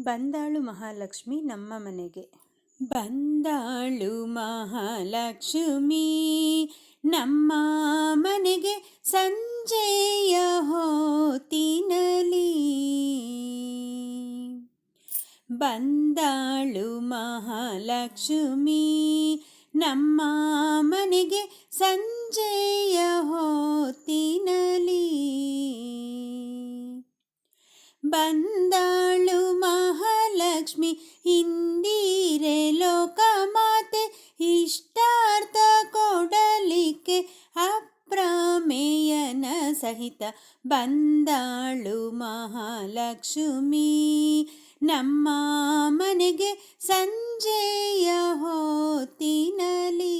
ಬಂದಾಳು ಮಹಾಲಕ್ಷ್ಮಿ ನಮ್ಮ ಮನೆಗೆ. ಬಂದಾಳು ಮಹಾಲಕ್ಷ್ಮಿ, ನಮ್ಮ ಮನೆಗೆ ಸಂಜೆಯ ಹೋತಿನಲಿ ಬಂದಾಳು ಮಹಾಲಕ್ಷ್ಮಿ, ನಮ್ಮ ಮನೆಗೆ ಸಂಜೆಯ ಹೊತ್ತಿನಲಿ. ಬಂದಾಳು ಮಹಾಲಕ್ಷ್ಮಿ ಹಿಂದೀರೆ ಲೋಕಮಾತೆ ಇಷ್ಟಾರ್ಥ ಕೊಡಲಿಕ್ಕೆ ಅಪ್ರಮೇಯನ ಸಹಿತ ಬಂದಾಳು ಮಹಾಲಕ್ಷ್ಮಿ. ನಮ್ಮ ಮನೆಗೆ ಸಂಜೆಯ ಹೊತ್ತಿನಲಿ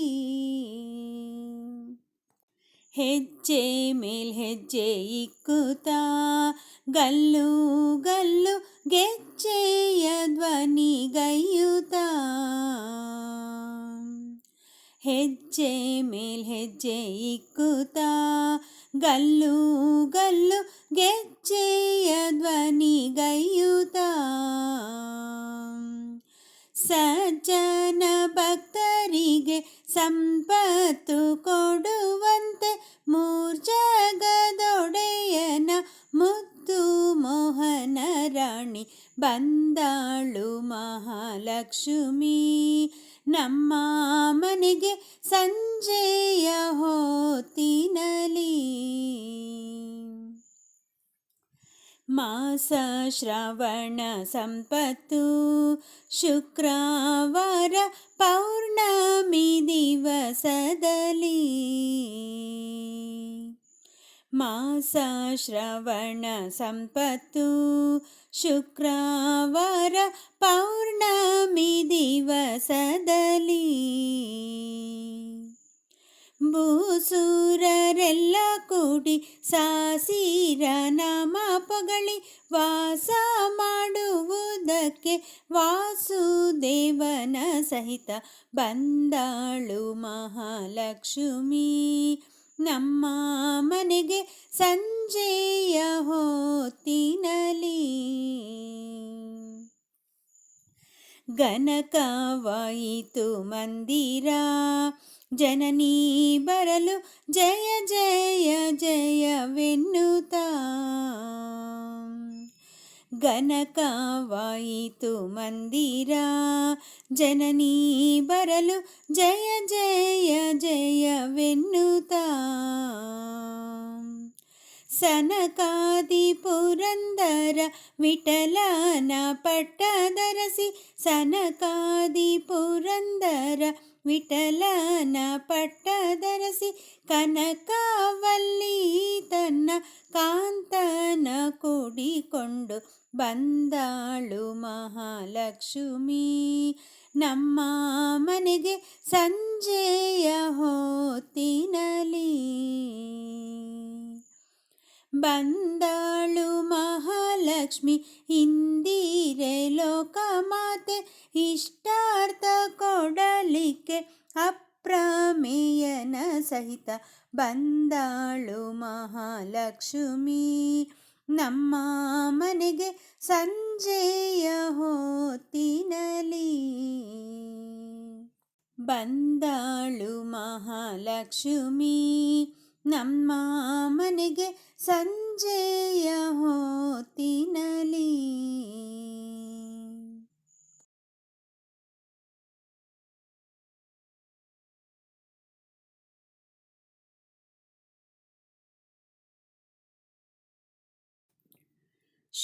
ಹೆಜ್ಜೆ ಮೇಲ್ ಹೆಜ್ಜೆ ಇಕ್ಕುತ್ತಾ ಗಲ್ಲು ಗಲ್ಲು ಗೆಜ್ಜೆಯ ಧ್ವನಿಗೈಯುತ್ತ ಹೆಜ್ಜೆ ಮೇಲ್ ಹೆಜ್ಜೆ ಇಕ್ಕುತ್ತಾ ಗಲ್ಲು ಗಲ್ಲು ಗೆಜ್ಜೆಯ ಧ್ವನಿಗೈಯುತ್ತ ಸಜ್ಜನ ಭಕ್ತರಿಗೆ ಸಂಪತ್ತು ಕೊಡುವಂತೆ ಮೂರ್ಜಗದೊಡೆಯನ ಮುದ್ದು ಮೋಹನ ರಾಣಿ ಬಂದಾಳು ಮಹಾಲಕ್ಷ್ಮಿ. ನಮ್ಮ ಮನೆಗೆ ಸಂಜೆಯ ಹೊತ್ತಿನಲಿ. मासश्रवण सम्पत् शुक्रवर पौर्णा दिवसदली मास श्रवण सम्पत् शुक्रवर दिवसदली ಭೂಸೂರರೆಲ್ಲ ಕೂಡಿ ಸಾಸಿರ ನಾಮ ಪಗಳಿ ವಾಸ ಮಾಡುವುದಕ್ಕೆ ವಾಸುದೇವನ ಸಹಿತ ಬಂದಾಳು ಮಹಾಲಕ್ಷ್ಮಿ. ನಮ್ಮ ಮನೆಗೆ ಸಂಜೆಯ ಹೊತ್ತಿನಲಿ ಗನಕವಾಯಿತು ಮಂದಿರ. ಜನನೀ ಬರಲು ಜಯ ಜಯ ಜಯವೆನ್ನುತ್ತ ಗನಕವಾಯಿತು ಮಂದಿರ ಜನನೀ ಬರಲು ಜಯ ಜಯ ಜಯವೆನ್ನುತ್ತ ಸನಕಾದಿ ಪುರಂದರ ವಿಠಲನ ಪಟ್ಟದರಸಿ ಸನಕಾದಿ ಪುರಂದರ ವಿಠಲನ ಪಟ್ಟದರಸಿ ಕನಕವಲ್ಲಿ ತನ್ನ ಕಾಂತನ ಕೂಡಿಕೊಂಡು ಬಂದಾಳು ಮಹಾಲಕ್ಷ್ಮಿ. ನಮ್ಮ ಮನೆಗೆ ಸಂಜೆಯ ಹೊತ್ತಿನಲಿ. ಬಂದಾಳು ಮಹಾಲಕ್ಷ್ಮಿ, ಇಂದಿರೆ ಲೋಕಮಾತೆ, ಇಷ್ಟಾರ್ಥ ಕೊಡಲಿಕ್ಕೆ ಅಪ್ರಮೇಯನ ಸಹಿತ ಬಂದಾಳು ಮಹಾಲಕ್ಷ್ಮಿ. ನಮ್ಮ ಮನೆಗೆ ಸಂಜೆಯ ಹೊತ್ತಿನಲಿ. ಬಂದಾಳು ಮಹಾಲಕ್ಷ್ಮಿ. ನಮ್ಮ ಮನೆಗೆ ಸಂಜೆಯ ಹೊತ್ತಿನಲಿ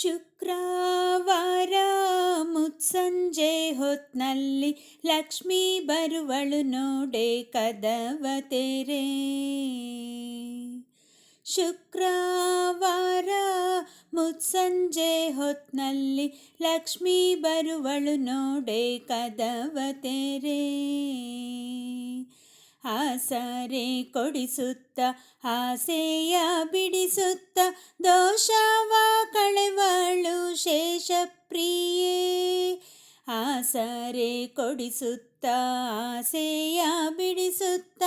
ಶುಕ್ರವಾರ ಮುತ್ಸಂಜೆ ಹೊತ್ನಲ್ಲಿ ಲಕ್ಷ್ಮೀ ಬರುವಳು ನೋಡೆ ಕದವ ತೆರೆ. ಶುಕ್ರವಾರ ಮುತ್ಸಂಜೆ ಹೊತ್ನಲ್ಲಿ ಲಕ್ಷ್ಮೀ ಬರುವಳು ನೋಡೆ ಕದವ ತೆರೆ. ಆಸರೆ ಕೊಡಿಸುತ್ತ ಆಸೆಯ ಬಿಡಿಸುತ್ತ ದೋಷವ ಕಳೆವಳು ಶೇಷಪ್ರಿಯೇ ಆಸರೆ ಕೊಡಿಸುತ್ತ ಆಸೆಯ ಬಿಡಿಸುತ್ತ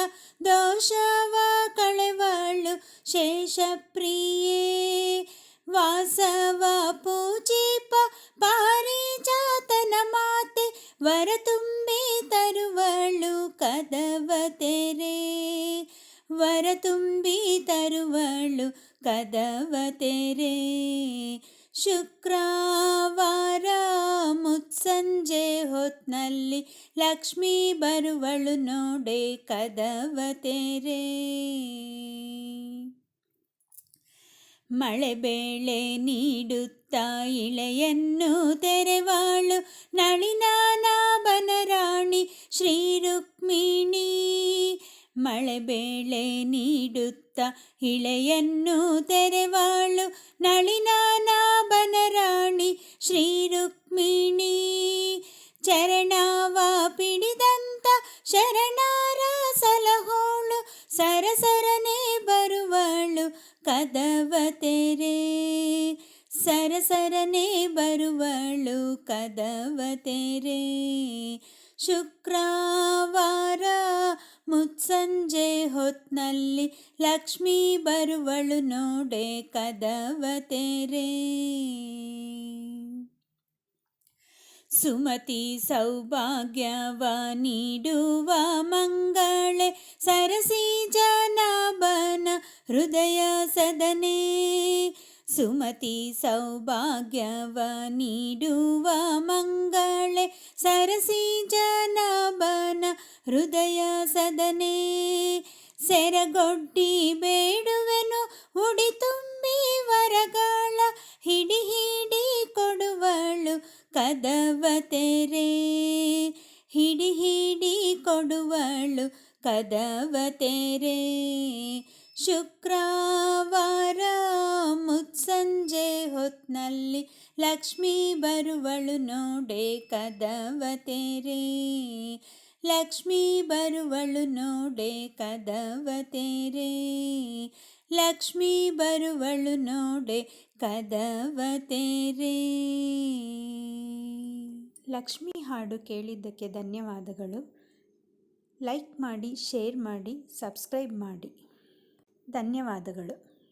ದೋಷವ ಕಳೆವಳು ಶೇಷಪ್ರಿಯೇ ವಾಸವ ಪೂಜಿಪ ಪಾರಿಜಾತ ವರ ತುಂಬಿ ತರುವಳು ಕದವ ತೆರೆ ವರ ತುಂಬಿ ತರುವಳು ಕದವ ತೆರೆ ಶುಕ್ರವಾರ ಮುತ್ಸಂಜೆ ಹೊತ್ನಲ್ಲಿ ಲಕ್ಷ್ಮೀ ಬರುವಳು ನೋಡೆ ಕದವ ತೆರೆ ಮಳೆ ಬೇಳೆ ನೀಡುತ್ತಾ ಇಳೆಯನ್ನು ತೆರೆವಾಳು. ನಳಿನಾನಾಭನ ರಾಣಿ ಶ್ರೀ ರುಕ್ಮಿಣಿ ಮಳೆ ಬೇಳೆ ನೀಡುತ್ತಾ ಇಳೆಯನ್ನು ತೆರೆವಾಳು. ನಳಿನಾನಾಭನ ರಾಣಿ ಶ್ರೀ ರುಕ್ಮಿಣಿ ಚರಣಾವ ಪಿಡಿದಂತ ಶರಣಾರ ಸಲಹೋಳು. ಸರಸರನೆ ಬರುವಳು. ಕದವ ತೆರೆ ಸರಸರನೆ ಬರುವಳು ಕದವ ತೆರೆ. ಶುಕ್ರವಾರ ಮುತ್ಸಂಜೆ ಹೊತ್ನಲ್ಲಿ ಲಕ್ಷ್ಮೀ ಬರುವಳು ನೋಡೆ ಕದವ ತೆರೆ. ಸುಮತಿ ಸೌಭಾಗ್ಯವ ನೀಡುವ ಮಂಗಳೆ ಸರಸಿ ಜನಾಭನ ಹೃದಯ ಸದನೆ ಸುಮತಿ ಸೌಭಾಗ್ಯವ ನೀಡುವ ಮಂಗಳೆ ಸರಸಿ ಜನಾಭನ ಹೃದಯ ಸದನೆ ಸೆರಗೊಡ್ಡಿ ಬೇಡುವೆನು, ಉಡಿ ತುಂಬಿ ವರಗಳ ಹಿಡಿ ಹಿಡಿ ಕೊಡುವಳು ಕದವ ತೆರೆ. ಹಿಡಿ ಹಿಡಿ ಕೊಡುವಳು ಕದವ ತೆರೆ. ಶುಕ್ರವಾರ ಮುತ್ಸಂಜೆ ಹೊತ್ನಲ್ಲಿ ಲಕ್ಷ್ಮೀ ಬರುವಳು ನೋಡೆ ಕದವ ತೆರೆ. ಲಕ್ಷ್ಮೀ ಬರುವಳು ನೋಡೆ ಕದವ ತೆರೆ. ಲಕ್ಷ್ಮೀ ಬರುವಳು ನೋಡೆ ಕದವ ತೆರೆ. ಲಕ್ಷ್ಮಿ ಹಾಡು ಕೇಳಿದ್ದಕ್ಕೆ ಧನ್ಯವಾದಗಳು. ಲೈಕ್ ಮಾಡಿ, ಶೇರ್ ಮಾಡಿ, ಸಬ್ಸ್ಕ್ರೈಬ್ ಮಾಡಿ. ಧನ್ಯವಾದಗಳು.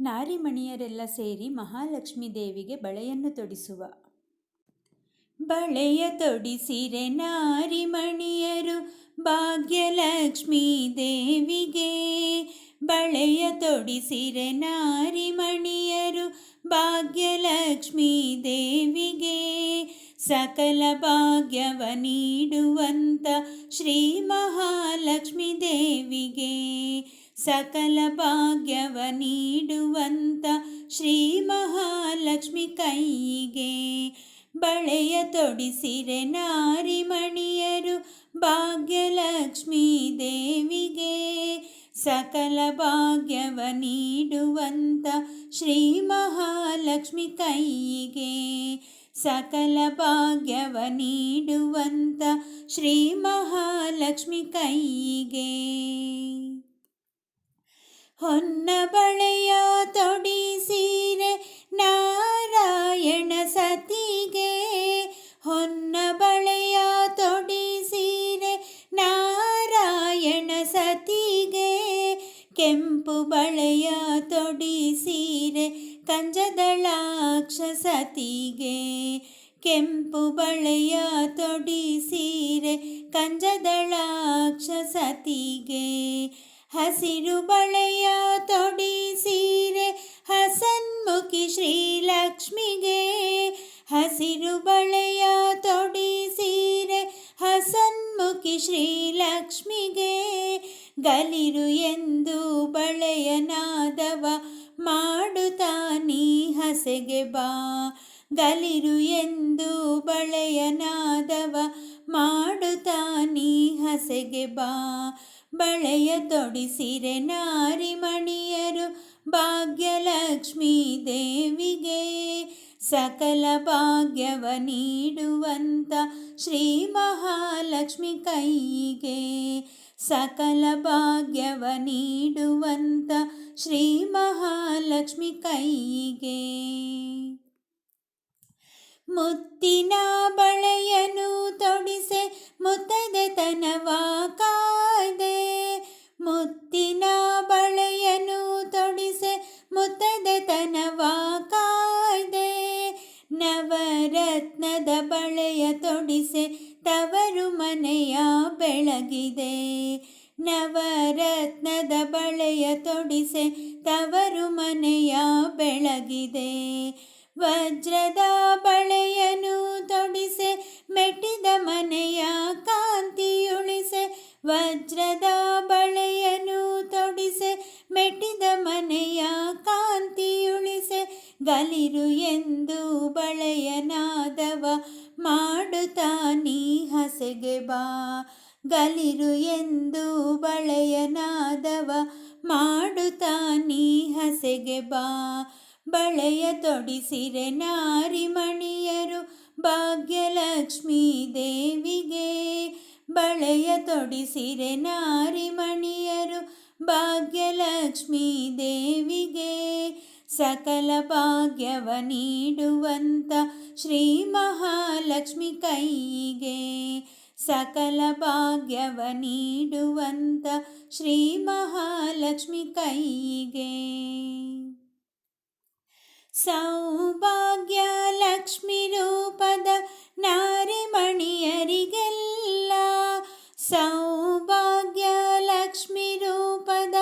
ನಾರಿಮಣಿಯರೆಲ್ಲ ಸೇರಿ ಮಹಾಲಕ್ಷ್ಮೀ ದೇವಿಗೆ ಬಳೆಯನ್ನು ತೊಡಿಸುವ. ಬಳೆಯ ತೊಡಿಸಿರೆ ನಾರಿಮಣಿಯರು ಭಾಗ್ಯಲಕ್ಷ್ಮೀ ದೇವಿಗೆ. ಬಳೆಯ ತೊಡಿಸಿರೆ ನಾರಿಮಣಿಯರು ಭಾಗ್ಯಲಕ್ಷ್ಮೀ ದೇವಿಗೆ. ಸಕಲ ಭಾಗ್ಯವ ನೀಡುವಂತ ಶ್ರೀ ಮಹಾಲಕ್ಷ್ಮೀ ದೇವಿಗೆ. ಸಕಲ ಭಾಗ್ಯವ ನೀಡುವಂತ ಶ್ರೀ ಮಹಾಲಕ್ಷ್ಮಿ ಕೈಗೆ. ಬಳೆಯ ತೊಡಿಸಿರೆ ನಾರಿಮಣಿಯರು ಭಾಗ್ಯಲಕ್ಷ್ಮೀ ದೇವಿಗೆ ಸಕಲ ಭಾಗ್ಯವ ನೀಡುವಂತ ಶ್ರೀ ಮಹಾಲಕ್ಷ್ಮಿ ಕೈಗೆ ಸಕಲ ಭಾಗ್ಯವ ನೀಡುವಂತ ಶ್ರೀ ಮಹಾಲಕ್ಷ್ಮಿ ಕೈಗೆ ಹೊನ್ನ ಬಳೆಯ ತೊಡಿಸಿರೆ ನಾರಾಯಣ ಸತಿಗೆ. ಹೊನ್ನ ಬಳೆಯ ತೊಡಿಸಿರೆ ನಾರಾಯಣ ಸತಿಗೆ. ಕೆಂಪು ಬಳೆಯ ತೊಡಿಸಿರೆ ಕಂಜದಳಾಕ್ಷ ಸತಿಗೆ. ಕೆಂಪು ಬಳೆಯ ತೊಡಿಸಿರೆ ಕಂಜದಳಾಕ್ಷ ಸತಿಗೆ. ಹಸಿರು ಬಳೆಯ ತೊಡಿ ತೊಡಿಸಿರೆ ಹಸನ್ಮುಖಿ ಶ್ರೀಲಕ್ಷ್ಮಿಗೆ. ಹಸಿರು ಬಳೆಯ ತೊಡಿ ತೊಡಿಸಿರೆ ಹಸನ್ಮುಖಿ ಶ್ರೀಲಕ್ಷ್ಮಿಗೆ. ಗಲಿರು ಎಂದು ಬಳೆಯನಾದವ ಮಾಡುತ್ತಾ ನೀ ಹಸೆಗೆ ಬಾ. ಗಲಿರು ಎಂದು ಬಳೆಯ ನಾದವ ಮಾಡುತ್ತಾ ನೀ ಹಸೆಗೆ ಬಾ. ಬಳೆಯ ತೊಡಿಸಿರೆ ನಾರಿಮಣಿಯರು ಭಾಗ್ಯಲಕ್ಷ್ಮೀ ದೇವಿಗೆ ಸಕಲ ಭಾಗ್ಯವ ನೀಡುವಂತ ಶ್ರೀ ಮಹಾಲಕ್ಷ್ಮಿ ಕೈಗೆ ಸಕಲ ಭಾಗ್ಯವ ನೀಡುವಂತ ಶ್ರೀ ಮಹಾಲಕ್ಷ್ಮಿ ಕೈಗೆ. ಮುತ್ತಿನ ಬಳೆಯನು ತೊಡಿಸೆ ಮುತ್ತದೆತನವ ಕಾಯ್ದೆ ಮುತ್ತಿನ ಬಳೆಯನು ತೊಡಿಸೆ ಮುತ್ತದ ತನವ ಕಾಯ್ದೆ. ನವರತ್ನದ ಬಳೆಯ ತೊಡಿಸೆ ತವರು ಮನೆಯ ಬೆಳಗಿದೆ. ನವರತ್ನದ ಬಳೆಯ ತೊಡಿಸೆ ತವರು ಮನೆಯ ಬೆಳಗಿದೆ. ವಜ್ರದ ಬಳೆಯನು ತೊಡಿಸೆ ಮೆಟ್ಟಿದ ಮನೆಯ ಕಾಂತಿಯುಳಿಸೆ. ವಜ್ರದ ಗಲಿರು ಎಂದು ಬಳೆಯನಾದವ, ಮಾಡುತ್ತಾ ನೀ ಹಸೆಗೆ ಬಾ. ಗಲಿರು ಎಂದು ಬಳೆಯನಾದವ, ಮಾಡುತ್ತಾ ನೀ ಹಸೆಗೆ ಬಾ. ಬಳೆಯ ತೊಡಿಸಿರೆ ನಾರಿಮಣಿಯರು, ಭಾಗ್ಯಲಕ್ಷ್ಮೀ ದೇವಿಗೆ. ಬಳೆಯ ತೊಡಿಸಿರೆ ನಾರಿಮಣಿಯರು, ಭಾಗ್ಯಲಕ್ಷ್ಮೀ ದೇವಿಗೆ. ಸಕಲ ಭಾಗ್ಯವ ನೀಡುವಂತ ಶ್ರೀ ಮಹಾಲಕ್ಷ್ಮಿ ಕೈಗೆ. ಸಕಲ ಭಾಗ್ಯವ ನೀಡುವಂತ ಶ್ರೀ ಮಹಾಲಕ್ಷ್ಮಿ ಕೈಗೆ. ಸೌಭಾಗ್ಯ ಲಕ್ಷ್ಮಿ ರೂಪದ ನಾರಿಮಣಿಯರಿಗೆಲ್ಲ ಸೌಭಾಗ್ಯ ಲಕ್ಷ್ಮಿ ರೂಪದ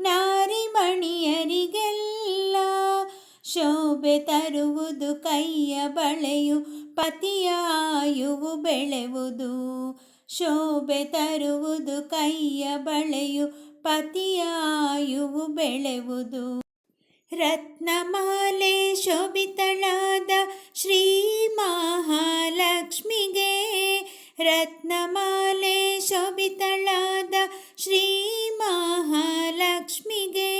ನಾರಿಮಣಿಯರಿಗೆಲ್ಲ ಶೋಭೆ ತರುವುದು ಕೈಯ ಬಳೆಯು ಪತಿಯಾಯುವು ಬೆಳೆವುದು. ಶೋಭೆ ತರುವುದು ಕೈಯ ಬಳೆಯು ಪತಿಯಾಯುವು ಬೆಳೆವುದು. ರತ್ನಮಾಲೆ ಶೋಭಿತಳಾದ ಶ್ರೀ ಮಹಾಲಕ್ಷ್ಮಿಗೆ ರತ್ನಮಾಲೆ ಶೋಭಿತಳಾದ ಶ್ರೀ ಮಹಾಲಕ್ಷ್ಮಿಗೆ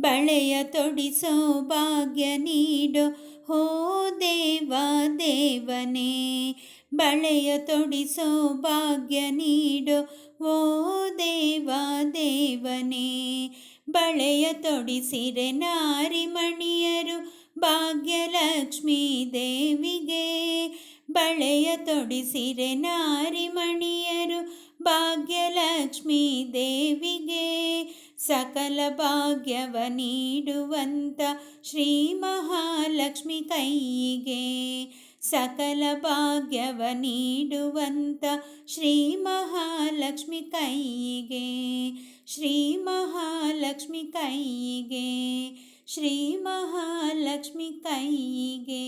ಬಳೆಯ ತೊಡಿಸೋ ಭಾಗ್ಯ ನೀಡೋ. ಹೋ ದೇವ ದೇವನೇ, ಬಳೆಯ ತೊಡಿಸೋ ಭಾಗ್ಯ ನೀಡೋ. ಓ ದೇವ ದೇವನೇ, ಬಳೆಯ ತೊಡಿಸಿರೆ ನಾರಿಮಣಿಯರು ಭಾಗ್ಯಲಕ್ಷ್ಮೀ ದೇವಿಗೆ. ಬಳೆಯ ತೊಡಿಸಿರೆ ನಾರಿಮಣಿಯರು ಭಾಗ್ಯಲಕ್ಷ್ಮೀ ದೇವಿಗೆ ಸಕಲ ಭಾಗ್ಯವ ನೀಡುವಂತ ಶ್ರೀ ಮಹಾಲಕ್ಷ್ಮಿ ಕೈಗೆ ಸಕಲ ಭಾಗ್ಯವ ನೀಡುವಂತ ಶ್ರೀ ಮಹಾಲಕ್ಷ್ಮಿ ಕೈಗೆ ಶ್ರೀ ಮಹಾಲಕ್ಷ್ಮಿ ಕೈಗೆ ಶ್ರೀ ಮಹಾಲಕ್ಷ್ಮಿ ಕೈಗೆ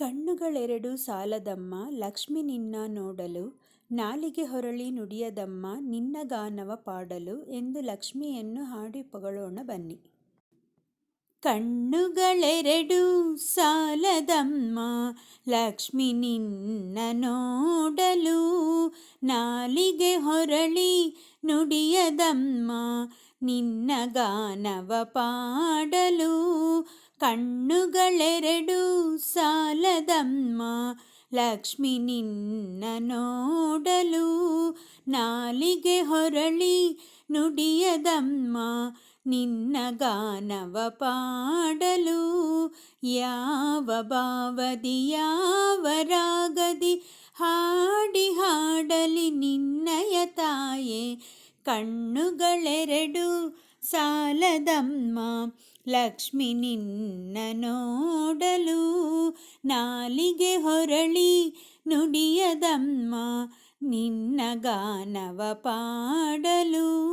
ಕಣ್ಣುಗಳೆರಡು ಸಾಲದಮ್ಮ, ಲಕ್ಷ್ಮಿ ನಿನ್ನ ನೋಡಲು, ನಾಲಿಗೆ ಹೊರಳಿ ನುಡಿಯದಮ್ಮ, ನಿನ್ನ ಗಾನವ ಪಾಡಲು ಎಂದು ಲಕ್ಷ್ಮಿಯನ್ನು ಹಾಡಿ ಪೊಗಳೋಣ ಬನ್ನಿ. ಕಣ್ಣುಗಳೆರಡು ಸಾಲದಮ್ಮ, ಲಕ್ಷ್ಮಿ ನಿನ್ನ ನೋಡಲು, ನಾಲಿಗೆ ಹೊರಳಿ ನುಡಿಯದಮ್ಮ, ನಿನ್ನ ಗಾನವ ಪಾಡಲು ಕಣ್ಣುಗಳೆರಡು ಸಾಲದಮ್ಮ, ಲಕ್ಷ್ಮಿ ನಿನ್ನ ನೋಡಲು ನಾಲಿಗೆ ಹೊರಳಿ ನುಡಿಯದಮ್ಮ, ನಿನ್ನ ಗಾನವ ಪಾಡಲು ಯಾವ ಭಾವದಿ, ಯಾವ ರಾಗದಿ ಹಾಡಿ ಹಾಡಲಿ ನಿನ್ನಯ ತಾಯೇ, ಕಣ್ಣುಗಳೆರಡು ಸಾಲದಮ್ಮ ಲಕ್ಷ್ಮಿ ನಿನ್ನ ನೋಡಲು ನಾಲಿಗೆ ಹೊರಳಿ ನುಡಿಯದಮ್ಮ ನಿನ್ನ ಗಾನವ ಪಾಡಲು.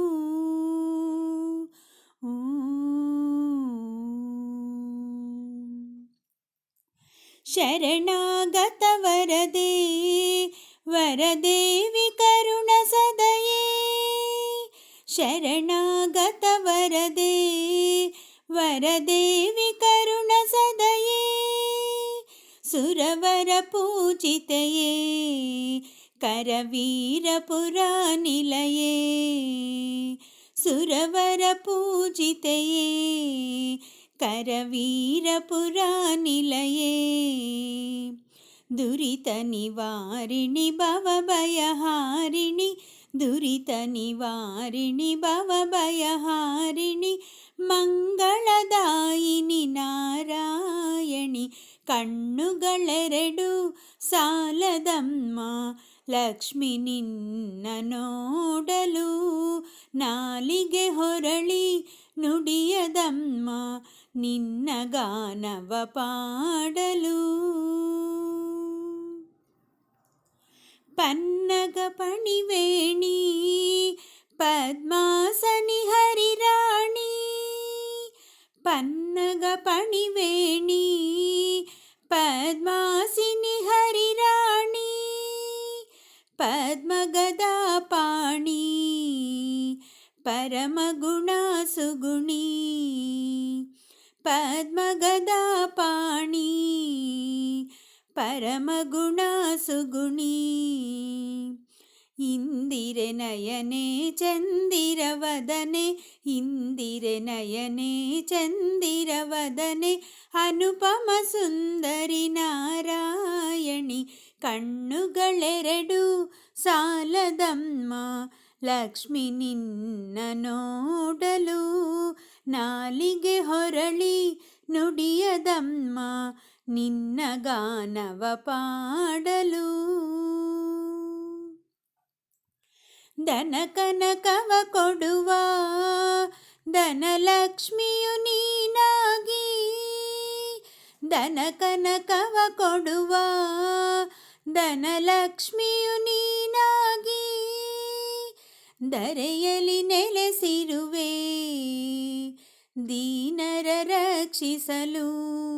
ಶರಣಾಗತ ವರದೆ ವರದೇವಿ ಕರುಣ ಸದಯೇ ಶರಣಾಗತ ವರದೆ ವರದೇವಿ ಕರುಣ ಸದಯೇ ಸುರವರ ಪೂಜಿತೆಯೇ ಕರವೀರಪುರ ನಿಲಯೇ ಸುರವರ ಪೂಜಿತೆಯೇ ಕರವೀರಪುರ ನಿಲಯೇ ದುರಿತ ನಿವಾರಿಣಿ ಭವಭಯಹಾರಿಣಿ ದುರಿತ ನಿವಾರಿಣಿ ಭವಭಯಹಾರಿಣಿ ಮಂಗಳದಾಯಿನಿ ನಾರಾಯಣಿ, ಕಣ್ಣುಗಳೆರಡು ಸಾಲದಮ್ಮ, ಲಕ್ಷ್ಮಿ ನಿನ್ನ ನೋಡಲು ನಾಲಿಗೆ ಹೊರಳಿ ನುಡಿಯದಮ್ಮ, ನಿನ್ನ ಗಾನವ ಪಾಡಲು. पन्नगपणिवेणी पद्मासनि हरिराणी पन्नगपणिवेणी पद्मासिनि हरिराणी पद्मगदापाणी पद्मगदा पाणि परमगुणा सुगुणि पद्मगदा ಪರಮಗುಣ ಸುಗುಣಿ. ಇಂದಿರೆ ನಯನೆ ಚಂದಿರವದನೆ, ಇಂದಿರೆ ನಯನೆ ಚಂದಿರವದನೆ, ಅನುಪಮ ಸುಂದರಿ ನಾರಾಯಣಿ, ಕಣ್ಣುಗಳೆರಡು ಸಾಲದಮ್ಮ, ಲಕ್ಷ್ಮಿ ನಿನ್ನ ನೋಡಲು ನಾಲಿಗೆ ಹೊರಳಿ ನುಡಿಯದಮ್ಮ ನಿನ್ನ ಗಾನವ ಪಾಡಲು. ದನ ಕನಕವ ಕೊಡುವ ಧನಲಕ್ಷ್ಮಿಯು ನೀನಾಗಿ. ದನ ಕನಕವ ಕೊಡುವ ಧನಲಕ್ಷ್ಮಿಯು ನೀನಾಗಿ. ದರೆಯಲಿ ನೆಲೆಸಿರುವೆ, ದೀನರ ರಕ್ಷಿಸಲು.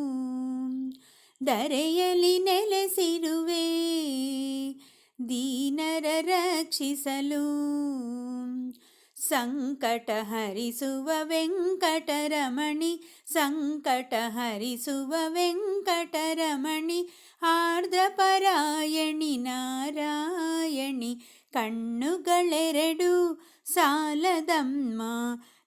ದರೆಯಲಿ ನೆಲೆಸಿರುವೆ ದೀನರ ರಕ್ಷಿಸಲು ಸಂಕಟ ಹರಿಸುವ ವೆಂಕಟರಮಣಿ ಸಂಕಟ ಹರಿಸುವ ವೆಂಕಟರಮಣಿ ಆರ್ದ್ರಪರಾಯಣಿ ನಾರಾಯಣಿ ಕಣ್ಣುಗಳೆರಡು ಸಾಲದಮ್ಮ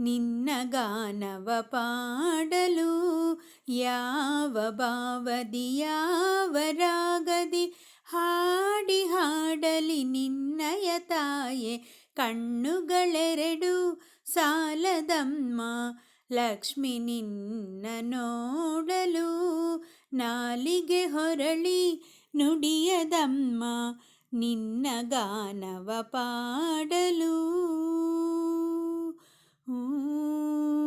ನಿನ್ನ ಗಾನವ ಪಾಡಲು ಯಾವ ಭಾವದಿ ಯಾವ ರಾಗದಿ ಹಾಡಿ ಹಾಡಲಿ ನಿನ್ನಯ ತಾಯೆ, ಕಣ್ಣುಗಳೆರಡು ಸಾಲದಮ್ಮ. ಲಕ್ಷ್ಮಿ ನಿನ್ನ ನೋಡಲು ನಾಲಿಗೆ ಹೊರಳಿ ನುಡಿಯದಮ್ಮ. ನಿನ್ನ ಗಾನವ ಪಾಡಲು Ooh.